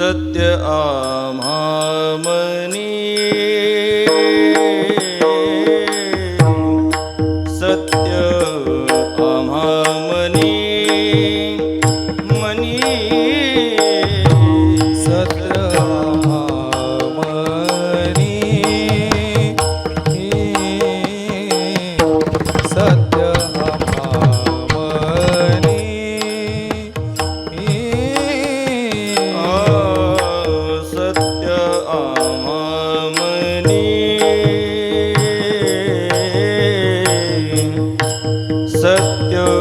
सत्य आम्हा मनी. सत्य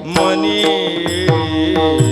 money.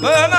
来来来。